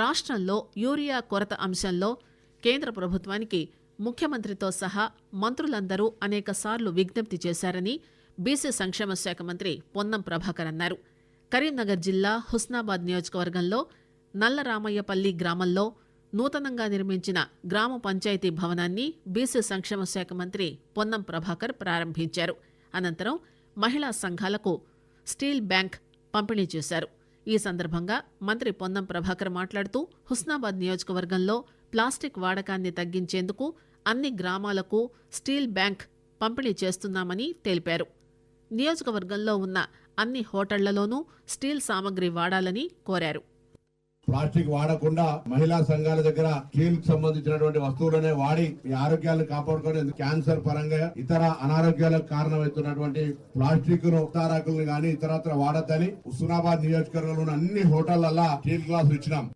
రాష్ట్రంలో యూరియా కొరత అంశంలో కేంద్ర ప్రభుత్వానికి ముఖ్యమంత్రితో సహా మంత్రులందరూ అనేకసార్లు విజ్ఞప్తి చేశారని బీసీ సంక్షేమ శాఖ మంత్రి పొన్నం ప్రభాకర్ అన్నారు. కరీంనగర్ జిల్లా హుస్నాబాద్ నియోజకవర్గంలో నల్లరామయ్యపల్లి గ్రామంలో నూతనంగా నిర్మించిన గ్రామ పంచాయతీ భవనాన్ని బీసీ సంక్షేమ శాఖ మంత్రి పొన్నం ప్రభాకర్ ప్రారంభించారు. అనంతరం మహిళా సంఘాలకు స్టీల్ బ్యాంక్ పంపిణీ చేశారు. ఈ సందర్భంగా మంత్రి పొన్నం ప్రభాకర్ మాట్లాడుతూ హుస్నాబాద్ నియోజకవర్గంలో ప్లాస్టిక్ వాడకాన్ని తగ్గించేందుకు అన్ని గ్రామాలకు స్టీల్ బ్యాంక్ పంపిణీ చేస్తున్నామని తెలిపారు. నియోజకవర్గంలో ఉన్న అన్ని హోటళ్ళలోనూ స్టీల్ సామగ్రి వాడాలని కోరారు. ప్లాస్టిక్ వాడకుండా మహిళా సంఘాల దగ్గర స్టీల్కి సంబంధించినటువంటి వస్తువులనే వాడి ఈ ఆరోగ్యాలను కాపాడుకొని క్యాన్సర్ పరంగా ఇతర అనారోగ్యాలకు కారణమవుతున్నటువంటి ప్లాస్టిక్ను ఉత్తారాకులను గాని ఇతరత్ర వాడద్దని హుస్నాబాద్ నియోజకవర్గంలో అన్ని హోటళ్ళలో స్టీల్ గ్లాసులు ఇచ్చినాం.